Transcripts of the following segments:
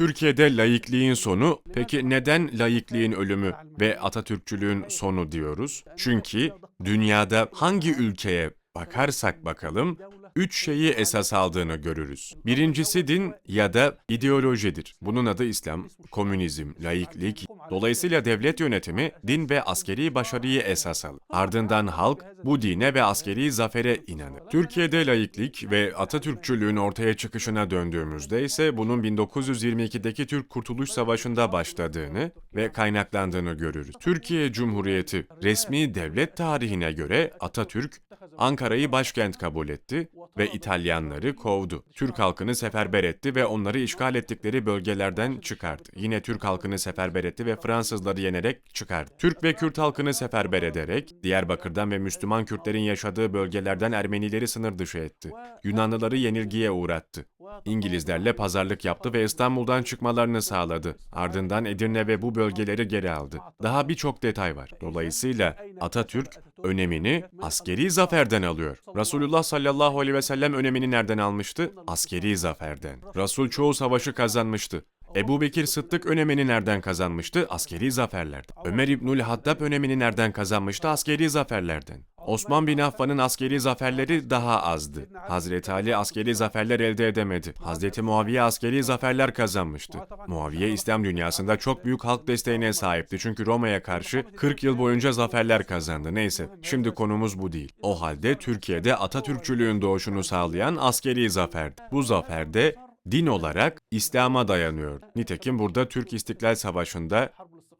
Türkiye'de laikliğin sonu, peki neden laikliğin ölümü ve Atatürkçülüğün sonu diyoruz? Çünkü dünyada hangi ülkeye bakarsak bakalım, üç şeyi esas aldığını görürüz. Birincisi din ya da ideolojidir. Bunun adı İslam, komünizm, laiklik. Dolayısıyla devlet yönetimi din ve askeri başarıyı esas alır. Ardından halk bu dine ve askeri zafere inanır. Türkiye'de laiklik ve Atatürkçülüğün ortaya çıkışına döndüğümüzde ise bunun 1922'deki Türk Kurtuluş Savaşı'nda başladığını ve kaynaklandığını görürüz. Türkiye Cumhuriyeti resmi devlet tarihine göre Atatürk Ankara'yı başkent kabul etti ve İtalyanları kovdu. Türk halkını seferber etti ve onları işgal ettikleri bölgelerden çıkardı. Yine Türk halkını seferber etti ve Fransızları yenerek çıkardı. Türk ve Kürt halkını seferber ederek Diyarbakır'dan ve Müslüman Kürtlerin yaşadığı bölgelerden Ermenileri sınır dışı etti. Yunanlıları yenilgiye uğrattı. İngilizlerle pazarlık yaptı ve İstanbul'dan çıkmalarını sağladı. Ardından Edirne ve bu bölgeleri geri aldı. Daha birçok detay var. Dolayısıyla Atatürk önemini askeri zaferden alıyor. Resulullah sallallahu aleyhi ve sellem önemini nereden almıştı? Askeri zaferden. Resul çoğu savaşı kazanmıştı. Ebu Bekir Sıddık önemini nereden kazanmıştı? Askeri zaferlerden. Ömer İbnül Hattab önemini nereden kazanmıştı? Askeri zaferlerden. Osman bin Affan'ın askeri zaferleri daha azdı. Hazreti Ali askeri zaferler elde edemedi. Hazreti Muaviye askeri zaferler kazanmıştı. Muaviye İslam dünyasında çok büyük halk desteğine sahipti çünkü Roma'ya karşı 40 yıl boyunca zaferler kazandı. Neyse, şimdi konumuz bu değil. O halde Türkiye'de Atatürkçülüğün doğuşunu sağlayan askeri zaferdi. Bu zaferde din olarak İslam'a dayanıyor. Nitekim burada Türk İstiklal Savaşı'nda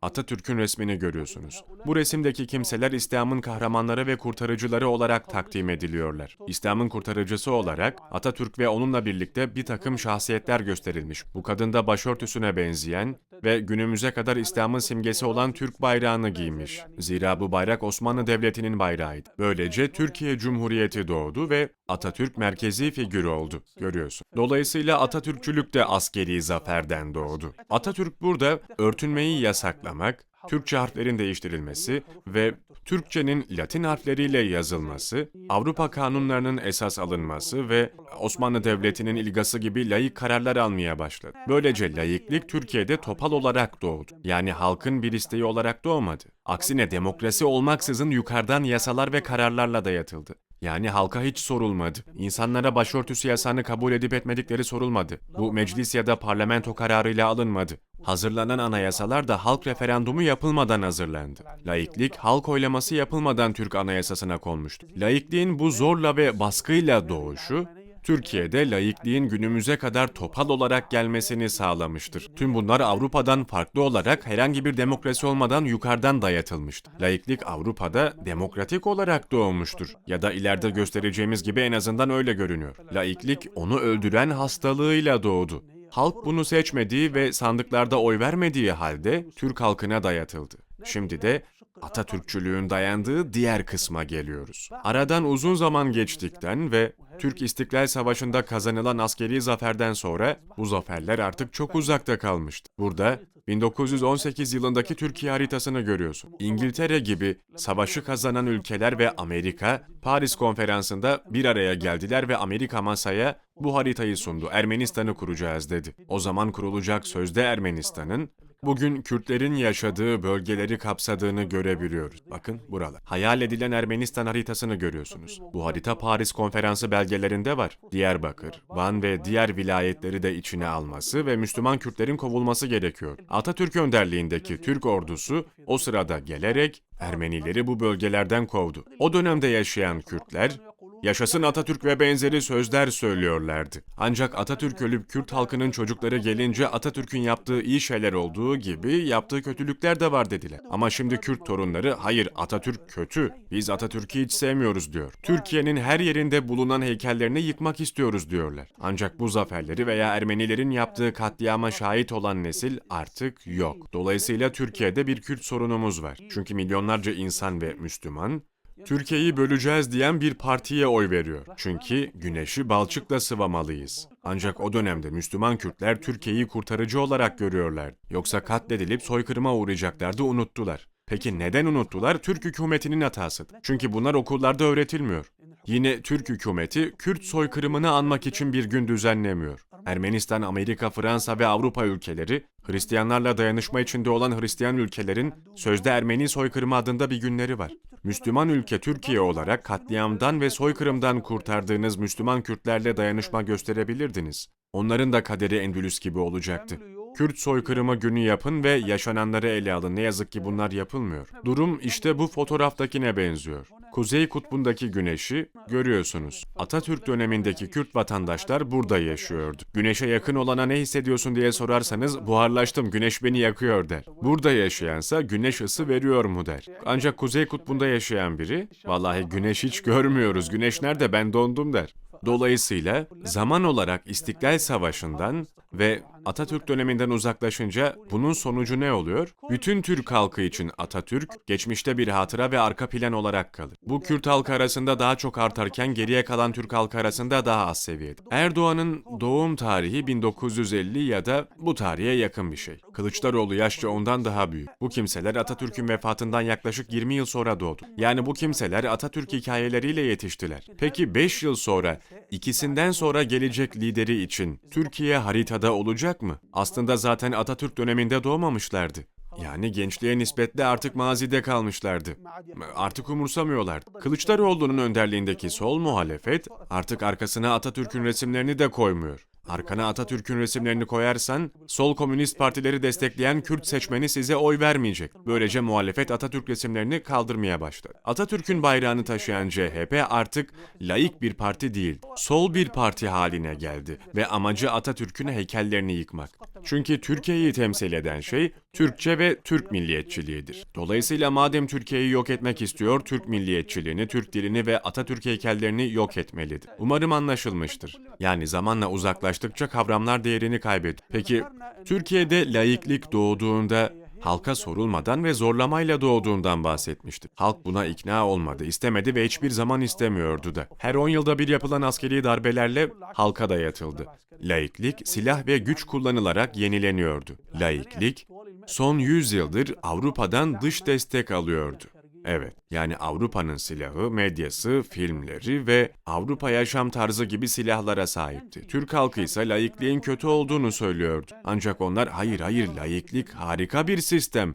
Atatürk'ün resmini görüyorsunuz. Bu resimdeki kimseler İslam'ın kahramanları ve kurtarıcıları olarak takdim ediliyorlar. İslam'ın kurtarıcısı olarak Atatürk ve onunla birlikte bir takım şahsiyetler gösterilmiş. Bu kadında başörtüsüne benzeyen ve günümüze kadar İslam'ın simgesi olan Türk bayrağını giymiş. Zira bu bayrak Osmanlı Devleti'nin bayrağıydı. Böylece Türkiye Cumhuriyeti doğdu ve Atatürk merkezi figür oldu. Görüyorsun. Dolayısıyla Atatürkçülük de askeri zaferden doğdu. Atatürk burada örtünmeyi yasaklamak, Türkçe harflerin değiştirilmesi ve Türkçenin Latin harfleriyle yazılması, Avrupa kanunlarının esas alınması ve Osmanlı Devleti'nin ilgası gibi layık kararlar almaya başladı. Böylece layıklık Türkiye'de topal olarak doğdu. Yani halkın bir isteği olarak doğmadı. Aksine demokrasi olmaksızın yukarıdan yasalar ve kararlarla dayatıldı. Yani halka hiç sorulmadı. İnsanlara başörtüsü yasağını kabul edip etmedikleri sorulmadı. Bu meclis ya da parlamento kararıyla alınmadı. Hazırlanan anayasalar da halk referandumu yapılmadan hazırlandı. Laiklik, halk oylaması yapılmadan Türk Anayasasına konmuştu. Laikliğin bu zorla ve baskıyla doğuşu, Türkiye'de laikliğin günümüze kadar topal olarak gelmesini sağlamıştır. Tüm bunlar Avrupa'dan farklı olarak herhangi bir demokrasi olmadan yukarıdan dayatılmıştır. Laiklik Avrupa'da demokratik olarak doğmuştur. Ya da ileride göstereceğimiz gibi en azından öyle görünüyor. Laiklik onu öldüren hastalığıyla doğdu. Halk bunu seçmediği ve sandıklarda oy vermediği halde Türk halkına dayatıldı. Şimdi de Atatürkçülüğün dayandığı diğer kısma geliyoruz. Aradan uzun zaman geçtikten ve Türk İstiklal Savaşı'nda kazanılan askeri zaferden sonra bu zaferler artık çok uzakta kalmıştı. Burada 1918 yılındaki Türkiye haritasını görüyorsun. İngiltere gibi savaşı kazanan ülkeler ve Amerika Paris konferansında bir araya geldiler ve Amerika masaya bu haritayı sundu. Ermenistan'ı kuracağız dedi. O zaman kurulacak sözde Ermenistan'ın bugün Kürtlerin yaşadığı bölgeleri kapsadığını görebiliyoruz. Bakın buralar. Hayal edilen Ermenistan haritasını görüyorsunuz. Bu harita Paris Konferansı belgelerinde var. Diyarbakır, Van ve diğer vilayetleri de içine alması ve Müslüman Kürtlerin kovulması gerekiyor. Atatürk önderliğindeki Türk ordusu o sırada gelerek Ermenileri bu bölgelerden kovdu. O dönemde yaşayan Kürtler Yaşasın Atatürk ve benzeri sözler söylüyorlardı. Ancak Atatürk ölüp Kürt halkının çocukları gelince Atatürk'ün yaptığı iyi şeyler olduğu gibi yaptığı kötülükler de var dediler. Ama şimdi Kürt torunları hayır Atatürk kötü, biz Atatürk'ü hiç sevmiyoruz diyor. Türkiye'nin her yerinde bulunan heykellerini yıkmak istiyoruz diyorlar. Ancak bu zaferleri veya Ermenilerin yaptığı katliama şahit olan nesil artık yok. Dolayısıyla Türkiye'de bir Kürt sorunumuz var. Çünkü milyonlarca insan ve Müslüman Türkiye'yi böleceğiz diyen bir partiye oy veriyor. Çünkü güneşi balçıkla sıvamalıyız. Ancak o dönemde Müslüman Kürtler Türkiye'yi kurtarıcı olarak görüyorlar. Yoksa katledilip soykırıma uğrayacaklardı unuttular. Peki neden unuttular? Türk hükümetinin hatasıdır. Çünkü bunlar okullarda öğretilmiyor. Yine Türk hükümeti Kürt soykırımını anmak için bir gün düzenlemiyor. Ermenistan, Amerika, Fransa ve Avrupa ülkeleri, Hristiyanlarla dayanışma içinde olan Hristiyan ülkelerin sözde Ermeni soykırımı adında bir günleri var. Müslüman ülke Türkiye olarak katliamdan ve soykırımdan kurtardığınız Müslüman Kürtlerle dayanışma gösterebilirdiniz. Onların da kaderi Endülüs gibi olacaktı. Kürt soykırımı günü yapın ve yaşananları ele alın. Ne yazık ki bunlar yapılmıyor. Durum işte bu fotoğraftakine benziyor. Kuzey kutbundaki güneşi görüyorsunuz. Atatürk dönemindeki Kürt vatandaşlar burada yaşıyordu. Güneşe yakın olana ne hissediyorsun diye sorarsanız buharlaştım güneş beni yakıyor der. Burada yaşayansa güneş ısı veriyor mu der. Ancak Kuzey kutbunda yaşayan biri vallahi güneş hiç görmüyoruz güneş nerede ben dondum der. Dolayısıyla zaman olarak İstiklal Savaşı'ndan ve Atatürk döneminden uzaklaşınca bunun sonucu ne oluyor? Bütün Türk halkı için Atatürk geçmişte bir hatıra ve arka plan olarak kalır. Bu Kürt halkı arasında daha çok artarken geriye kalan Türk halkı arasında daha az seviyede. Erdoğan'ın doğum tarihi 1950 ya da bu tarihe yakın bir şey. Kılıçdaroğlu yaşça ondan daha büyük. Bu kimseler Atatürk'ün vefatından yaklaşık 20 yıl sonra doğdu. Yani bu kimseler Atatürk hikayeleriyle yetiştiler. Peki 5 yıl sonra ikisinden sonra gelecek lideri için Türkiye haritada olacak mı? Aslında zaten Atatürk döneminde doğmamışlardı. Yani gençliğe nispetle artık mazide kalmışlardı. Artık umursamıyorlardı. Kılıçdaroğlu'nun önderliğindeki sol muhalefet artık arkasına Atatürk'ün resimlerini de koymuyor. Arkana Atatürk'ün resimlerini koyarsan sol komünist partileri destekleyen Kürt seçmeni size oy vermeyecek. Böylece muhalefet Atatürk resimlerini kaldırmaya başladı. Atatürk'ün bayrağını taşıyan CHP artık laik bir parti değil, sol bir parti haline geldi ve amacı Atatürk'ün heykellerini yıkmak. Çünkü Türkiye'yi temsil eden şey Türkçe ve Türk milliyetçiliğidir. Dolayısıyla madem Türkiye'yi yok etmek istiyor, Türk milliyetçiliğini, Türk dilini ve Atatürk heykellerini yok etmelidir. Umarım anlaşılmıştır. Yani zamanla uzaklaştıkça kavramlar değerini kaybediyor. Peki Türkiye'de laiklik doğduğunda halka sorulmadan ve zorlamayla doğduğundan bahsetmişti. Halk buna ikna olmadı, istemedi ve hiçbir zaman istemiyordu da. Her 10 yılda bir yapılan askeri darbelerle halka dayatıldı. Laiklik silah ve güç kullanılarak yenileniyordu. Laiklik son 100 yıldır Avrupa'dan dış destek alıyordu. Evet, yani Avrupa'nın silahı, medyası, filmleri ve Avrupa yaşam tarzı gibi silahlara sahipti. Türk halkı ise laikliğin kötü olduğunu söylüyordu. Ancak onlar hayır hayır laiklik harika bir sistem.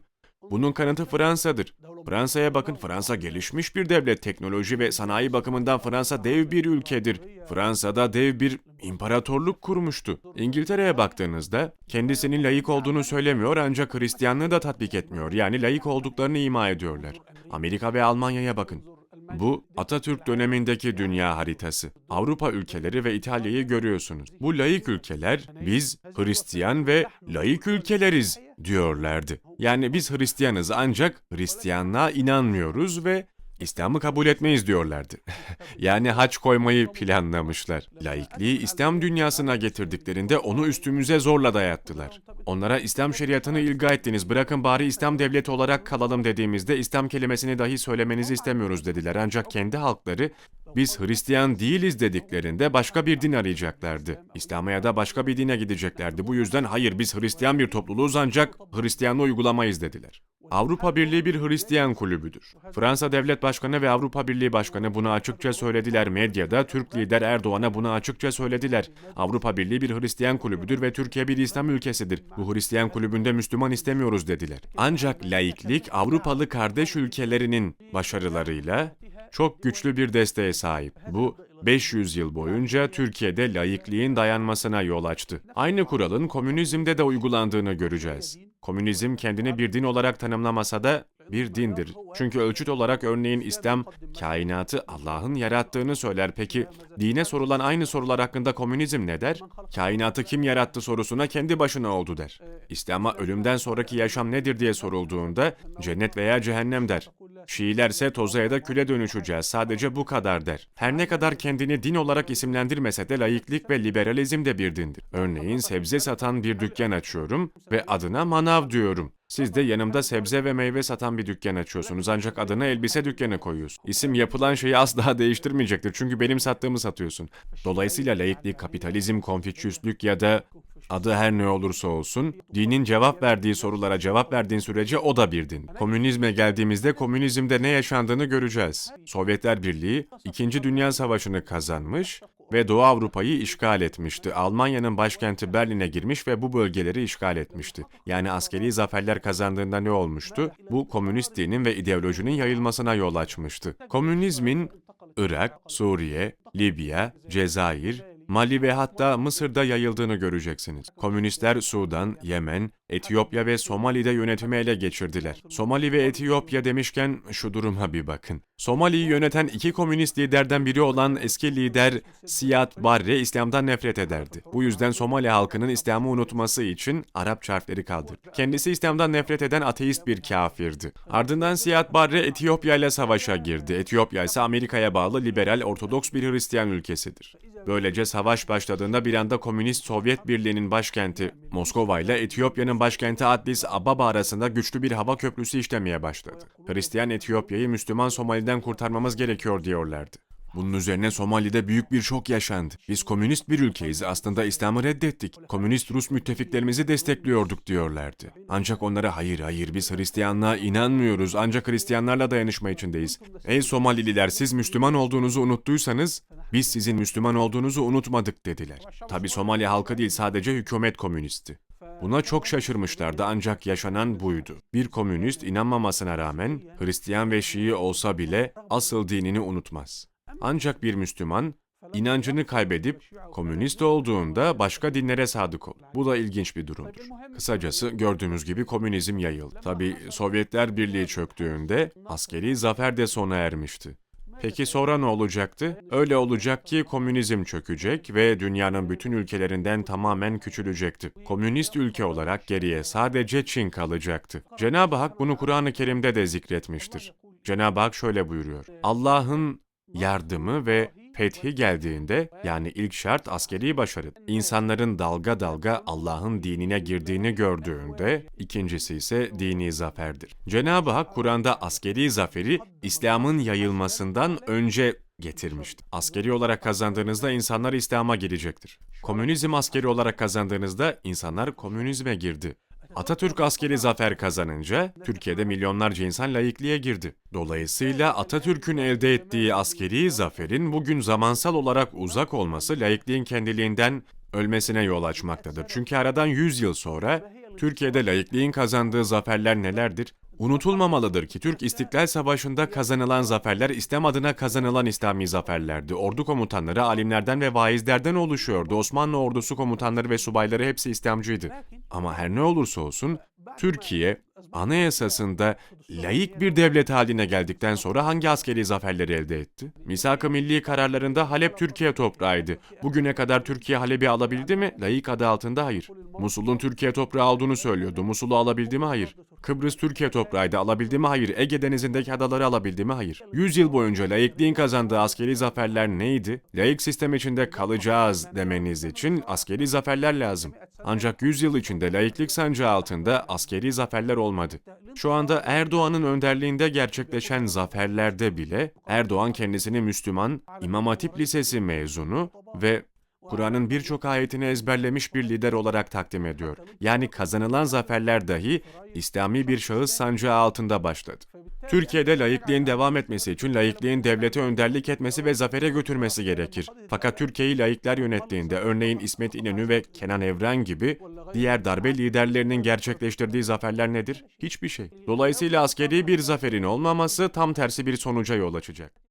Bunun kanıtı Fransa'dır. Fransa'ya bakın Fransa gelişmiş bir devlet. Teknoloji ve sanayi bakımından Fransa dev bir ülkedir. Fransa'da dev bir imparatorluk kurmuştu. İngiltere'ye baktığınızda kendisinin layık olduğunu söylemiyor ancak Hristiyanlığı da tatbik etmiyor. Yani layık olduklarını ima ediyorlar. Amerika ve Almanya'ya bakın. Bu Atatürk dönemindeki dünya haritası. Avrupa ülkeleri ve İtalya'yı görüyorsunuz. Bu laik ülkeler biz Hristiyan ve laik ülkeleriz diyorlardı. Yani biz Hristiyanız ancak Hristiyanlığa inanmıyoruz ve İslam'ı kabul etmeyiz diyorlardı. yani haç koymayı planlamışlar. Laikliği İslam dünyasına getirdiklerinde onu üstümüze zorla dayattılar. Onlara İslam şeriatını ilga ettiniz, bırakın bari İslam devleti olarak kalalım dediğimizde İslam kelimesini dahi söylemenizi istemiyoruz dediler. Ancak kendi halkları biz Hristiyan değiliz dediklerinde başka bir din arayacaklardı. İslam'a ya da başka bir dine gideceklerdi. Bu yüzden hayır biz Hristiyan bir topluluğuz ancak Hristiyanlığı uygulamayız dediler. Avrupa Birliği bir Hristiyan kulübüdür. Fransa Devlet Başkanı ve Avrupa Birliği Başkanı bunu açıkça söylediler. Medyada Türk lider Erdoğan'a bunu açıkça söylediler. Avrupa Birliği bir Hristiyan kulübüdür ve Türkiye bir İslam ülkesidir. Bu Hristiyan kulübünde Müslüman istemiyoruz dediler. Ancak laiklik Avrupalı kardeş ülkelerinin başarılarıyla çok güçlü bir desteğe sahip. Bu 500 yıl boyunca Türkiye'de laikliğin dayanmasına yol açtı. Aynı kuralın komünizmde de uygulandığını göreceğiz. Komünizm kendini bir din olarak tanımlamasa da bir dindir. Çünkü ölçüt olarak örneğin İslam kainatı Allah'ın yarattığını söyler. Peki dine sorulan aynı sorular hakkında komünizm ne der? Kainatı kim yarattı sorusuna kendi başına oldu der. İslam'a ölümden sonraki yaşam nedir diye sorulduğunda cennet veya cehennem der. Şiilerse toza ya da küle dönüşeceğiz. Sadece bu kadar der. Her ne kadar kendini din olarak isimlendirmese de laiklik ve liberalizm de bir dindir. Örneğin sebze satan bir dükkan açıyorum ve adına manav diyorum. Siz de yanımda sebze ve meyve satan bir dükkan açıyorsunuz ancak adına elbise dükkanı koyuyorsun. İsim yapılan şeyi asla değiştirmeyecektir çünkü benim sattığımı satıyorsun. Dolayısıyla laiklik, kapitalizm, konfüçyüslük ya da adı her ne olursa olsun, dinin cevap verdiği sorulara cevap verdiğin sürece o da bir din. Komünizme geldiğimizde komünizmde ne yaşandığını göreceğiz. Sovyetler Birliği 2. Dünya Savaşı'nı kazanmış ve Doğu Avrupa'yı işgal etmişti. Almanya'nın başkenti Berlin'e girmiş ve bu bölgeleri işgal etmişti. Yani askeri zaferler kazandığında ne olmuştu? Bu komünist dinin ve ideolojinin yayılmasına yol açmıştı. Komünizmin Irak, Suriye, Libya, Cezayir, Mali ve hatta Mısır'da yayıldığını göreceksiniz. Komünistler Sudan, Yemen, Etiyopya ve Somali'de yönetimi ele geçirdiler. Somali ve Etiyopya demişken şu duruma bir bakın. Somali'yi yöneten iki komünist liderden biri olan eski lider Siad Barre İslam'dan nefret ederdi. Bu yüzden Somali halkının İslam'ı unutması için Arap harfleri kaldırdı. Kendisi İslam'dan nefret eden ateist bir kafirdi. Ardından Siad Barre Etiyopya ile savaşa girdi. Etiyopya ise Amerika'ya bağlı liberal Ortodoks bir Hristiyan ülkesidir. Böylece savaş başladığında bir anda Komünist Sovyet Birliği'nin başkenti Moskova ile Etiyopya'nın başkenti Addis Ababa arasında güçlü bir hava köprüsü işlemeye başladı. Hristiyan Etiyopya'yı Müslüman Somali'den kurtarmamız gerekiyor diyorlardı. Bunun üzerine Somali'de büyük bir şok yaşandı. Biz komünist bir ülkeyiz, aslında İslam'ı reddettik. Komünist Rus müttefiklerimizi destekliyorduk diyorlardı. Ancak onlara hayır hayır biz Hristiyanlığa inanmıyoruz, ancak Hristiyanlarla dayanışma içindeyiz. Ey Somalililer siz Müslüman olduğunuzu unuttuysanız, biz sizin Müslüman olduğunuzu unutmadık dediler. Tabi Somali halkı değil sadece hükümet komünisti. Buna çok şaşırmışlardı ancak yaşanan buydu. Bir komünist inanmamasına rağmen Hristiyan ve Şii olsa bile asıl dinini unutmaz. Ancak bir Müslüman inancını kaybedip komünist olduğunda başka dinlere sadık olur. Bu da ilginç bir durumdur. Kısacası gördüğümüz gibi komünizm yayıldı. Tabi Sovyetler Birliği çöktüğünde askeri zafer de sona ermişti. Peki sonra ne olacaktı? Öyle olacak ki komünizm çökecek ve dünyanın bütün ülkelerinden tamamen küçülecekti. Komünist ülke olarak geriye sadece Çin kalacaktı. Cenab-ı Hak bunu Kur'an-ı Kerim'de de zikretmiştir. Cenab-ı Hak şöyle buyuruyor. Allah'ın yardımı ve fethi geldiğinde yani ilk şart askeri başarı. İnsanların dalga dalga Allah'ın dinine girdiğini gördüğünde ikincisi ise dini zaferdir. Cenab-ı Hak Kur'an'da askeri zaferi İslam'ın yayılmasından önce getirmişti. Askeri olarak kazandığınızda insanlar İslam'a girecektir. Komünizm askeri olarak kazandığınızda insanlar komünizme girdi. Atatürk askeri zafer kazanınca Türkiye'de milyonlarca insan laikliğe girdi. Dolayısıyla Atatürk'ün elde ettiği askeri zaferin bugün zamansal olarak uzak olması laikliğin kendiliğinden ölmesine yol açmaktadır. Çünkü aradan 100 yıl sonra Türkiye'de laikliğin kazandığı zaferler nelerdir? Unutulmamalıdır ki Türk İstiklal Savaşı'nda kazanılan zaferler İslam adına kazanılan İslami zaferlerdi. Ordu komutanları alimlerden ve vaizlerden oluşuyordu. Osmanlı ordusu komutanları ve subayları hepsi İslamcıydı. Ama her ne olursa olsun Türkiye anayasasında laik bir devlet haline geldikten sonra hangi askeri zaferleri elde etti? Misak-ı milli kararlarında Halep Türkiye toprağıydı. Bugüne kadar Türkiye Halep'i alabildi mi? Laik adı altında hayır. Musul'un Türkiye toprağı olduğunu söylüyordu. Musul'u alabildi mi? Hayır. Kıbrıs Türkiye toprağıydı. Alabildi mi? Hayır. Ege Denizi'ndeki adaları alabildi mi? Hayır. 100 yıl boyunca laikliğin kazandığı askeri zaferler neydi? Laik sistem içinde kalacağız demeniz için askeri zaferler lazım. Ancak 100 yıl içinde laiklik sancağı altında askeri zaferler olmadı. Şu anda Erdoğan'ın önderliğinde gerçekleşen zaferlerde bile Erdoğan kendisini Müslüman, İmam Hatip Lisesi mezunu ve Kur'an'ın birçok ayetini ezberlemiş bir lider olarak takdim ediyor. Yani kazanılan zaferler dahi İslami bir şahıs sancağı altında başladı. Türkiye'de laikliğin devam etmesi için laikliğin devlete önderlik etmesi ve zafere götürmesi gerekir. Fakat Türkiye'yi laikler yönettiğinde örneğin İsmet İnönü ve Kenan Evren gibi diğer darbe liderlerinin gerçekleştirdiği zaferler nedir? Hiçbir şey. Dolayısıyla askeri bir zaferin olmaması tam tersi bir sonuca yol açacak.